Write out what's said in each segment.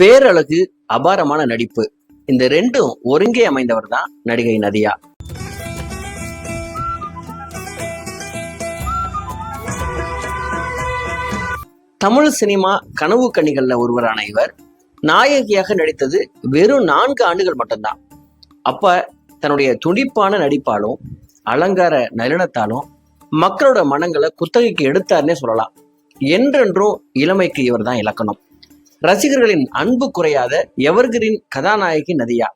பேரழகு அபாரமான நடிப்பு. இந்த ரெண்டும் ஒருங்கே அமைந்தவர் தான் நடிகை நதியா. தமிழ் சினிமா கனவு கணிகள்ல ஒருவரான இவர் நாயகியாக நடித்தது வெறும் நான்கு ஆண்டுகள் மட்டும்தான். அப்ப தன்னுடைய துடிப்பான நடிப்பாலும் அலங்கார நளினத்தாலும் மக்களோட மனங்களை குத்தகைக்கு எடுத்தார்னே சொல்லலாம். என்றென்றும் இளமைக்கு இவர் தான் இலக்கணம். ரசிகர்களின் அன்பு குறையாத எவர்கிரின் கதாநாயகி நதியா.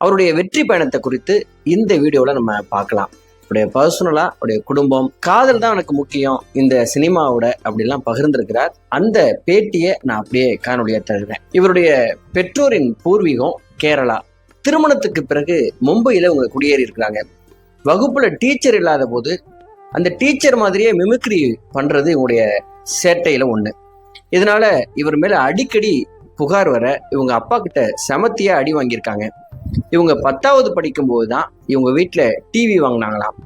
அவருடைய வெற்றி பயணத்தை குறித்து இந்த வீடியோவில் நம்ம பார்க்கலாம். அவருடைய பர்சனலா அவருடைய குடும்பம் காதல் தான் எனக்கு முக்கியம் இந்த சினிமாவோட அப்படிலாம் பகிர்ந்திருக்கிறார். அந்த பேட்டியை நான் அப்படியே காணொலியா தருகிறேன். இவருடைய பெற்றோரின் பூர்வீகம் கேரளா. திருமணத்துக்கு பிறகு மும்பையில் இவங்க குடியேறி இருக்கிறாங்க. வகுப்புல டீச்சர் இல்லாத போது அந்த டீச்சர் மாதிரியே மிமிக்ரி பண்றது இவங்களுடைய சேட்டையில ஒன்று இதனால இவர் மேல அடிக்கடி புகார் வர இவங்க அப்பா கிட்ட செமத்தியா அடி வாங்கியிருக்காங்க. இவங்க பத்தாவது படிக்கும் தான் இவங்க வீட்டுல டிவி வாங்கினாங்களாம்.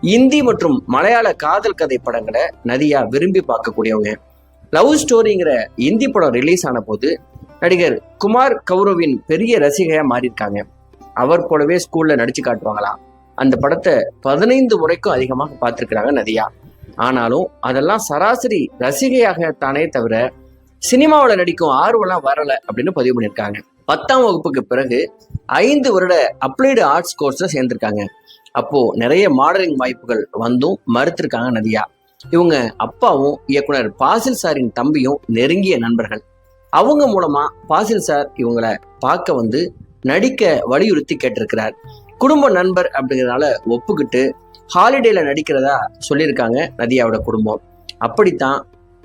இந்தி மற்றும் மலையாள காதல் கதை படங்களை நதியா விரும்பி பார்க்கக்கூடியவங்க. லவ் ஸ்டோரிங்கிற இந்தி படம் ரிலீஸ் ஆன போது நடிகர் குமார் கௌரவின் பெரிய ரசிகையா மாறியிருக்காங்க. அவர் போலவே ஸ்கூல்ல நடிச்சு காட்டுவாங்களாம். அந்த படத்தை பதினைந்து முறைக்கும் அதிகமாக பார்த்துருக்குறாங்க நதியா. ஆனாலும் அதெல்லாம் சராசரி ரசிகையாக தானே தவிர சினிமாவில் நடிக்கும் ஆர்வம்லாம் வரலை அப்படின்னு பதிவு பண்ணியிருக்காங்க. பத்தாம் வகுப்புக்கு பிறகு ஐந்து வருட அப்ளைடு ஆர்ட்ஸ் கோர்ஸில் சேர்ந்திருக்காங்க. அப்போ நிறைய மாடலிங் வாய்ப்புகள் வந்தும் மறுத்திருக்காங்க நதியா. இவங்க அப்பாவும் இயக்குனர் பாசில் சாரின் தம்பியும் நெருங்கிய நண்பர்கள். அவங்க மூலமா பாசில் சார் இவங்கள பார்க்க வந்து நடிக்க வலியுறுத்தி கேட்டிருக்கிறார். குடும்ப நண்பர் அப்படிங்கிறனால ஒப்புக்கிட்டு ஹாலிடேல நடிக்கிறதா சொல்லியிருக்காங்க நதியாவோட குடும்பம். அப்படித்தான்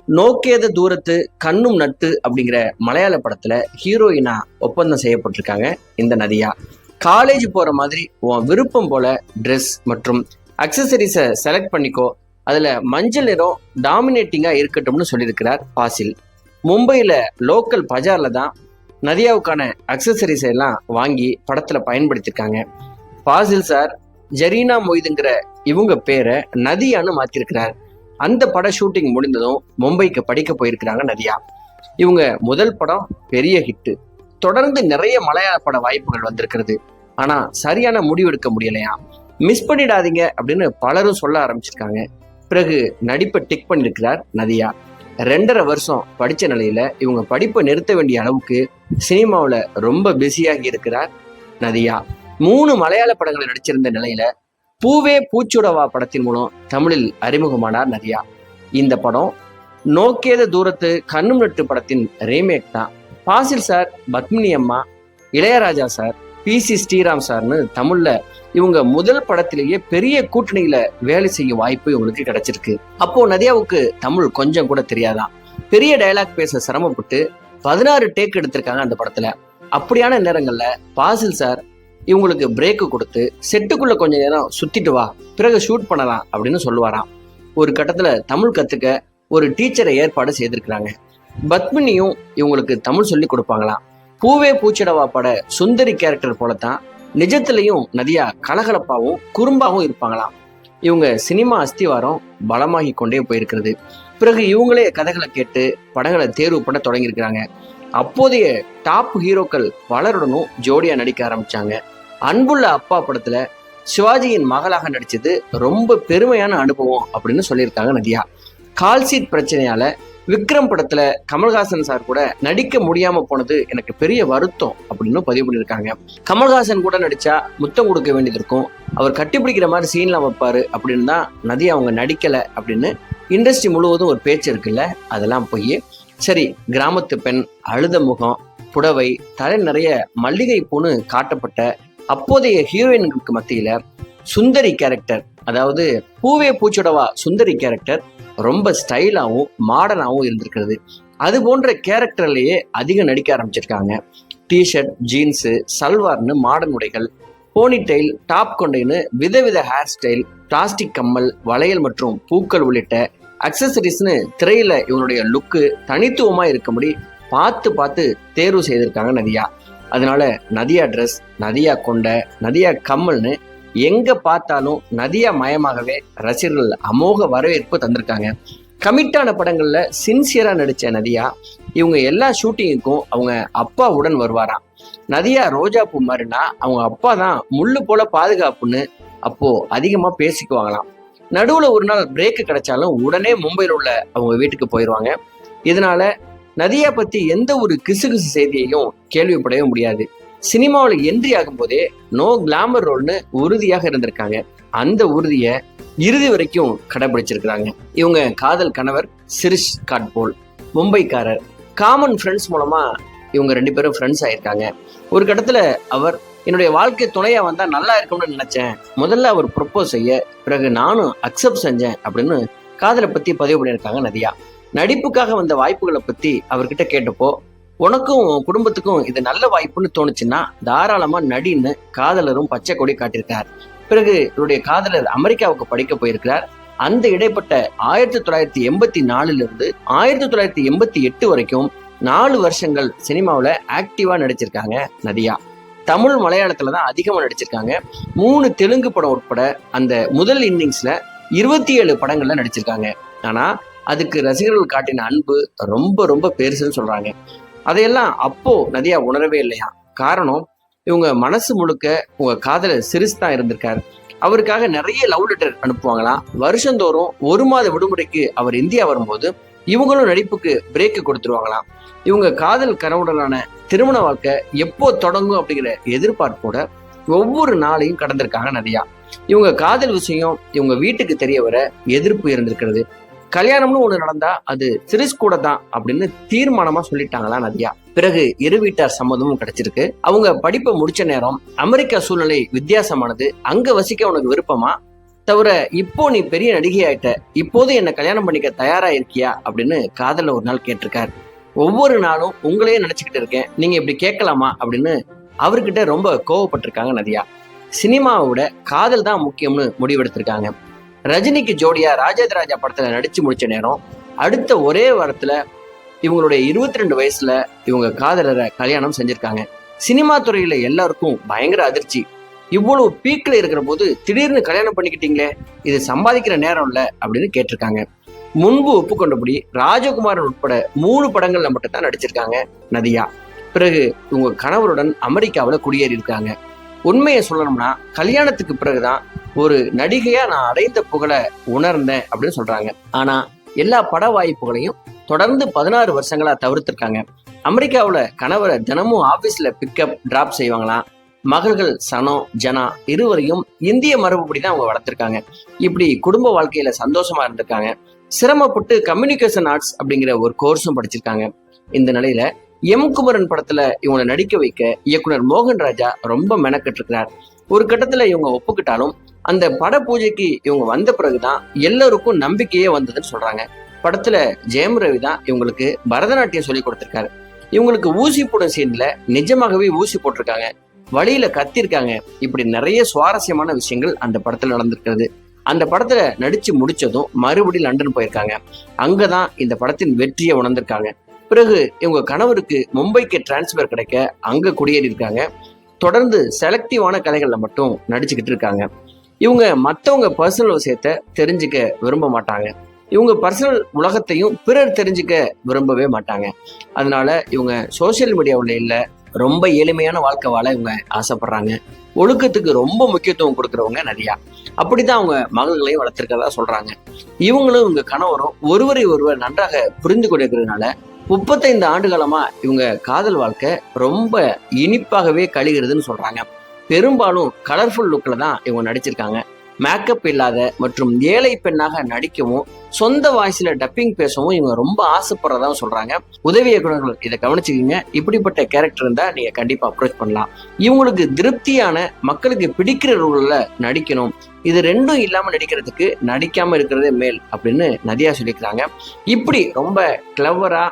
நோக்கேத தூரத்து கண்ணும் நட்டு அப்படிங்கிற மலையாள படத்துல ஹீரோயினா ஒப்பந்தம் செய்யப்பட்டிருக்காங்க இந்த நதியா. காலேஜ் போற மாதிரி உன் விருப்பம் போல ட்ரெஸ் மற்றும் அக்சசரிஸை செலக்ட் பண்ணிக்கோ. அதுல மஞ்சள் நிறம் டாமினேட்டிங்கா இருக்கட்டும்னு சொல்லியிருக்கிறார் பாசில். மும்பையில லோக்கல் பஜார்ல தான் நதியாவுக்கான அக்சசரிஸ் எல்லாம் வாங்கி படத்துல பயன்படுத்தியிருக்காங்க பாசில் சார் ஜரீனா மொய்துங்கிற இவங்க பேரை நதியான்னு மாத்திருக்கிறார். அந்த பட ஷூட்டிங் முடிந்ததும் மும்பைக்கு படிக்க போயிருக்கிறாங்க நதியா. இவங்க முதல் படம் பெரிய ஹிட்டு தொடர்ந்து நிறைய மலையாள பட வாய்ப்புகள் வந்திருக்கிறது. ஆனா சரியான முடிவு எடுக்க முடியலையா? மிஸ் பண்ணிடாதீங்க அப்படின்னு பலரும் சொல்ல ஆரம்பிச்சிருக்காங்க. பிறகு நடிப்பை டிக் பண்ணியிருக்கிறார் நதியா. ரெண்டரை வருஷம் படித்த நிலையில இவங்க படிப்பை நிறுத்த வேண்டிய அளவுக்கு சினிமாவில் ரொம்ப பிஸியாகி இருக்கிறார் நதியா. மூணு மலையாள படங்களை நடிச்சிருந்த நிலையில பூவே பூச்சுடவா படத்தின் மூலம் தமிழில் அறிமுகமானார் நதியா. இந்த படம் நோக்கேத தூரத்து கண்ணும் நட்டு படத்தின் ரீமேக் தான். பாசில் சார் பத்மினி அம்மா Ilaiyaraaja sir P C Sriram சார்னு தமிழ்ல இவங்க முதல் படத்திலேயே பெரிய கூட்டணியில வேலை செய்ய வாய்ப்பு இவங்களுக்கு கிடைச்சிருக்கு. அப்போ நதியாவுக்கு தமிழ் கொஞ்சம் கூட தெரியாதான். பெரிய டயலாக் பேச சிரமப்பட்டு பதினாறு டேக் எடுத்திருக்காங்க அந்த படத்துல. அப்படியான நேரங்கள்ல பாசில் சார் இவங்களுக்கு பிரேக்கு கொடுத்து செட்டுக்குள்ளே கொஞ்ச நேரம் சுற்றிட்டு வா. பிறகு ஷூட் பண்ணலாம் அப்படின்னு சொல்லுவாராம். ஒரு கட்டத்தில் தமிழ் கற்றுக்க ஒரு டீச்சரை ஏற்பாடு செய்திருக்கிறாங்க. பத்மினியும் இவங்களுக்கு தமிழ் சொல்லி கொடுப்பாங்களாம். பூவே பூச்சிடவா பட சுந்தரி கேரக்டர் போலத்தான் நிஜத்திலையும் நதியா கலகலப்பாகவும் குறும்பாகவும் இருப்பாங்களாம். இவங்க சினிமா அஸ்திவாரம் பலமாகி கொண்டே போயிருக்கிறது. பிறகு இவங்களே கதைகளை கேட்டு படங்களை தேர்வு பண்ண தொடங்கியிருக்கிறாங்க. அப்போதைய டாப் ஹீரோக்கள் பலருடனும் ஜோடியா நடிக்க ஆரம்பிச்சாங்க. அன்புள்ள அப்பா படத்துல சிவாஜியின் மகளாக நடிச்சது ரொம்ப பெருமையான அனுபவம் அப்படின்னு சொல்லியிருக்காங்க நதியா கால்சீட் பிரச்சனையால விக்ரம் படத்துல கமல்ஹாசன் சார் கூட நடிக்க முடியாம போனது எனக்கு பெரிய வருத்தம் அப்படின்னு பதிவு பண்ணியிருக்காங்க. கமல்ஹாசன் கூட நடிச்சா முத்தம் கொடுக்க வேண்டியது இருக்கும். அவர் கட்டிப்பிடிக்கிற மாதிரி சீன்லாம் வைப்பாரு அப்படின்னு தான் நதியா அவங்க நடிக்கல அப்படின்னு இண்டஸ்ட்ரி முழுவதும் ஒரு பேச்சு இருக்குல்ல அதெல்லாம் போய் சரி கிராமத்து பெண் அழுத முகம் புடவை தலை நிறைய மல்லிகை பூன்னு காட்டப்பட்ட அப்போதைய ஹீரோயின்களுக்கு மத்தியில சுந்தரி கேரக்டர் அதாவது பூவே பூச்சுடவா சுந்தரி கேரக்டர் ரொம்ப ஸ்டைலாகவும் மாடர்னாகவும் இருந்திருக்கிறது. அது போன்ற கேரக்டர்லேயே அதிகம் நடிக்க ஆரம்பிச்சிருக்காங்க. டிஷர்ட் ஜீன்ஸு சல்வார்னு மாடர்ன் உடைகள் போனிடெயில் டாப் கொண்டைன்னு விதவித ஹேர் ஸ்டைல் பிளாஸ்டிக் கம்மல் வளையல் மற்றும் பூக்கள் உள்ளிட்ட அக்சசரிஸ்னு திரையில இவனுடைய லுக்கு தனித்துவமாக இருக்கும்படி பார்த்து பார்த்து தேர்வு செய்திருக்காங்க நதியா அதனால நதியா ட்ரெஸ் நதியா கொண்ட நதியா கம்மல்னு எங்க பார்த்தாலும் நதியா மயமாகவே ரசிகர்கள் அமோக வரவேற்பு தந்திருக்காங்க. கமிட்டான படங்கள்ல சின்சியரா நடிச்ச நதியா இவங்க எல்லா ஷூட்டிங்குக்கும் அவங்க அப்பா உடன் வருவாராம். நதியா ரோஜா பூ மாதிரினா அவங்க அப்பா தான் முள்ளு போல பாதுகாப்புன்னு அப்போ அதிகமா பேசிக்குவாங்களாம். நடுவுல ஒரு நாள் பிரேக்கு கிடைச்சாலும் உடனே மும்பையில் உள்ள அவங்க வீட்டுக்கு போயிடுவாங்க இதனால நதியா பத்தி எந்த ஒரு கிசுகிசு செய்தியையும் கேள்விப்படவே முடியாது. சினிமாவில் என்ட்ரி ஆகும்போதே நோ கிளாமர் ரோல்னு உறுதியாக இருந்திருக்காங்க. அந்த உறுதியை இறுதி வரைக்கும் கடைபிடிச்சிருக்கிறாங்க இவங்க காதல் கணவர் சிரிஷ் காட்போல் மும்பைக்காரர். காமன் ஃப்ரெண்ட்ஸ் மூலமா இவங்க ரெண்டு பேரும் ஃப்ரெண்ட்ஸ் ஆயிருக்காங்க. ஒரு கட்டத்துல அவர் என்னுடைய வாழ்க்கை துணையா வந்தா நல்லா இருக்கும்னு நினைச்சேன். முதல்ல அவர் ப்ரொப்போஸ் செய்ய பிறகு நானும் அக்செப்ட் செஞ்சேன் அப்படின்னு காதலை பத்தி பதிவு பண்ணியிருக்காங்க நதியா. நடிப்புக்காக வந்த வாய்ப்புகளை பத்தி அவர்கிட்ட கேட்டப்போ உனக்கும் குடும்பத்துக்கும் இது நல்ல வாய்ப்புன்னு தோணுச்சுன்னா தாராளமா நடின்னு காதலரும் பச்சை கொடி காட்டியிருக்கார். பிறகு இவருடைய காதலர் அமெரிக்காவுக்கு படிக்க போயிருக்கிறார். அந்த இடைப்பட்ட ஆயிரத்தி தொள்ளாயிரத்தி எண்பத்தி நாலுல இருந்து ஆயிரத்தி தொள்ளாயிரத்தி எண்பத்தி எட்டு வரைக்கும் நாலு வருஷங்கள் சினிமாவில் ஆக்டிவா நடிச்சிருக்காங்க நதியா தமிழ் மலையாளத்துல தான் அதிகமாக நடிச்சிருக்காங்க. மூணு தெலுங்கு படம் உட்பட அந்த முதல் இன்னிங்ஸ்ல இருபத்தி ஏழு படங்கள்ல நடிச்சிருக்காங்க. ஆனா அதுக்கு ரசிகர்கள் காட்டின அன்பு ரொம்ப ரொம்ப பெருசுன்னு சொல்றாங்க. அதையெல்லாம் அப்போ நதியா உணரவே இல்லையா? காரணம் இவங்க மனசு முழுக்க உங்க காதல சிரிசு தான் இருந்திருக்காரு. அவருக்காக நிறைய லவ் லெட்டர் அனுப்புவாங்களாம் வருஷந்தோறும் ஒரு மாத விடுமுறைக்கு அவர் இந்தியா வரும்போது இவங்களும் நடிப்புக்கு பிரேக் கொடுத்துருவாங்களாம் இவங்க காதல் கனவுடனான திருமண வாழ்க்கை எப்போ தொடங்கும் அப்படிங்கிற எதிர்பார்ப்போட ஒவ்வொரு நாளையும் கடந்திருக்காங்க நதியா. இவங்க காதல் விஷயம் இவங்க வீட்டுக்கு தெரிய வர எதிர்ப்பு இருந்திருக்கிறது. கல்யாணம்னு ஒண்ணு நடந்தா அது சிரிஸ் கூட தான் அப்படின்னு தீர்மானமா சொல்லிட்டாங்களா நதியா. பிறகு இரு வீட்டார் சம்மதமும் கிடைச்சிருக்கு. அவங்க படிப்பை முடிச்ச நேரம் அமெரிக்கா சூழ்நிலை வித்தியாசமானது. அங்க வசிக்க உனக்கு விருப்பமா? தவிர இப்போ நீ பெரிய நடிகை ஆயிட்ட இப்போது என்ன கல்யாணம் பண்ணிக்க தயாரா இருக்கியா அப்படின்னு காதல ஒரு நாள் கேட்டிருக்காரு. ஒவ்வொரு நாளும் உங்களையே நினைச்சுக்கிட்டு இருக்கேன். நீங்க இப்படி கேட்கலாமா? அப்படின்னு அவர்கிட்ட ரொம்ப கோவப்பட்டிருக்காங்க நதியா. சினிமாவை விட காதல் தான் முக்கியம்னு முடிவெடுத்திருக்காங்க. ரஜினிக்கு ஜோடியா ராஜேந்திர ராஜா படத்துல நடிச்சு முடிச்ச நேரம் அடுத்த ஒரே வாரத்துல இவங்களுடைய இருபத்தி ரெண்டு வயசுல இவங்க காதலரை கல்யாணம் செஞ்சிருக்காங்க. சினிமா துறையில எல்லாருக்கும் பயங்கர அதிர்ச்சி. இவ்வளவு பீக்ல இருக்கிற போது திடீர்னு கல்யாணம் பண்ணிக்கிட்டீங்களே இது சம்பாதிக்கிற நேரம் இல்ல அப்படின்னு கேட்டிருக்காங்க. முன்பு ஒப்புக்கொண்டபடி ராஜகுமாரன் உட்பட மூணு படங்கள்ல மட்டும் தான் நடிச்சிருக்காங்க நதியா. பிறகு இவங்க கணவருடன் அமெரிக்காவில் குடியேறி இருக்காங்க உண்மையை சொல்லணும்னா கல்யாணத்துக்கு பிறகுதான் ஒரு நடிகையா நான் அடைந்த புகழை உணர்ந்தேன் அப்படின்னு சொல்றாங்க. ஆனா எல்லா பட வாய்ப்புகளையும் தொடர்ந்து பதினாறு வருஷங்களா தவிர்த்திருக்காங்க. அமெரிக்காவில் கணவரை தினமும் ஆபீஸ்ல பிக்கப் டிராப் செய்வாங்களாம். மகள்கள் சனோ ஜனா இருவரையும் இந்திய மரபுப்படி தான் அவங்க வளர்த்துருக்காங்க. இப்படி குடும்ப வாழ்க்கையில சந்தோஷமா இருந்திருக்காங்க. சிரமப்பட்டு கம்யூனிகேஷன் ஆர்ட்ஸ் அப்படிங்கிற ஒரு கோர்ஸும் படிச்சிருக்காங்க. இந்த நிலையில எம் குமரன் படத்துல இவங்களை நடிக்க வைக்க இயக்குனர் மோகன் ராஜா ரொம்ப மெனக்கெட்டு இருக்கிறார் ஒரு கட்டத்துல இவங்க ஒப்புக்கிட்டாலும் அந்த பட பூஜைக்கு இவங்க வந்த பிறகுதான் எல்லாருக்கும் நம்பிக்கையே வந்ததுன்னு சொல்றாங்க. படத்துல ஜெயம் ரவி தான் இவங்களுக்கு பரதநாட்டியம் சொல்லி கொடுத்திருக்காரு. இவங்களுக்கு ஊசி போடும் சீன்ல நிஜமாகவே ஊசி போட்டிருக்காங்க. வழியில கத்திருக்காங்க. இப்படி நிறைய சுவாரஸ்யமான விஷயங்கள் அந்த படத்துல நடந்திருக்கிறது. அந்த படத்துல நடிச்சு முடிச்சதும் மறுபடியும் லண்டன் போயிருக்காங்க. அங்கதான் இந்த படத்தின் வெற்றியை உணர்ந்திருக்காங்க. பிறகு இவங்க கணவருக்கு மும்பைக்கு டிரான்ஸ்ஃபர் கிடைக்க அங்கே குடியேறி இருக்காங்க தொடர்ந்து செலக்டிவான கலைகளில் மட்டும் நடிச்சுக்கிட்டு இருக்காங்க. இவங்க மற்றவங்க பர்சனல் விஷயத்த தெரிஞ்சுக்க விரும்ப மாட்டாங்க. இவங்க பர்சனல் உலகத்தையும் பிறர் தெரிஞ்சுக்க விரும்பவே மாட்டாங்க. அதனால இவங்க சோசியல் மீடியாவில் இல்லை ரொம்ப எளிமையான வாழ்க்கை வாழ இவங்க ஆசைப்படுறாங்க. ஒழுக்கத்துக்கு ரொம்ப முக்கியத்துவம் கொடுக்குறவங்க நிறையா. அப்படிதான் அவங்க மகள்களையும் வளர்த்துருக்கதா சொல்றாங்க. இவங்களும் இவங்க கணவரும் ஒருவரை ஒருவர் நன்றாக புரிந்து கொண்டிருக்கிறதுனால முப்பத்தைந்து ஆண்டு காலமா இவங்க காதல் வாழ்க்கை ரொம்ப இனிப்பாகவே கழிகிறதுன்னு சொல்றாங்க. பெரும்பாலும் கலர்ஃபுல் லுக்கில் தான் இவங்க நடிச்சிருக்காங்க. மேக்கப் இல்லாத மற்றும் ஏழை பெண்ணாக நடிக்கவும் சொந்த வாய்ஸில் டப்பிங் பேசவும் இவங்க ரொம்ப ஆசைப்படுறதா சொல்கிறாங்க உதவி இயக்குநர்கள் இதை கவனிச்சுக்கிங்க. இப்படிப்பட்ட கேரக்டர் இருந்தால் நீங்கள் கண்டிப்பாக அப்ரோச் பண்ணலாம். இவங்களுக்கு திருப்தியான மக்களுக்கு பிடிக்கிற ரோலில் நடிக்கணும். இது ரெண்டும் இல்லாமல் நடிக்கிறதுக்கு நடிக்காமல் இருக்கிறதே மேல் அப்படின்னு நதியா சொல்லிக்கிறாங்க. இப்படி ரொம்ப கிளவரா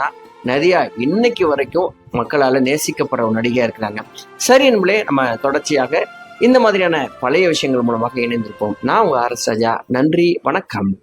தான் நதியா இன்னைக்கு வரைக்கும் மக்களால் நேசிக்கப்படுற ஒரு இருக்கிறாங்க. சரி என்பளே நம்ம தொடர்ச்சியாக இந்த மாதிரியான பழைய விஷயங்கள் மூலமாக இணைந்திருப்போம். நான் உங்க ஆர் ராஜா. நன்றி வணக்கம்.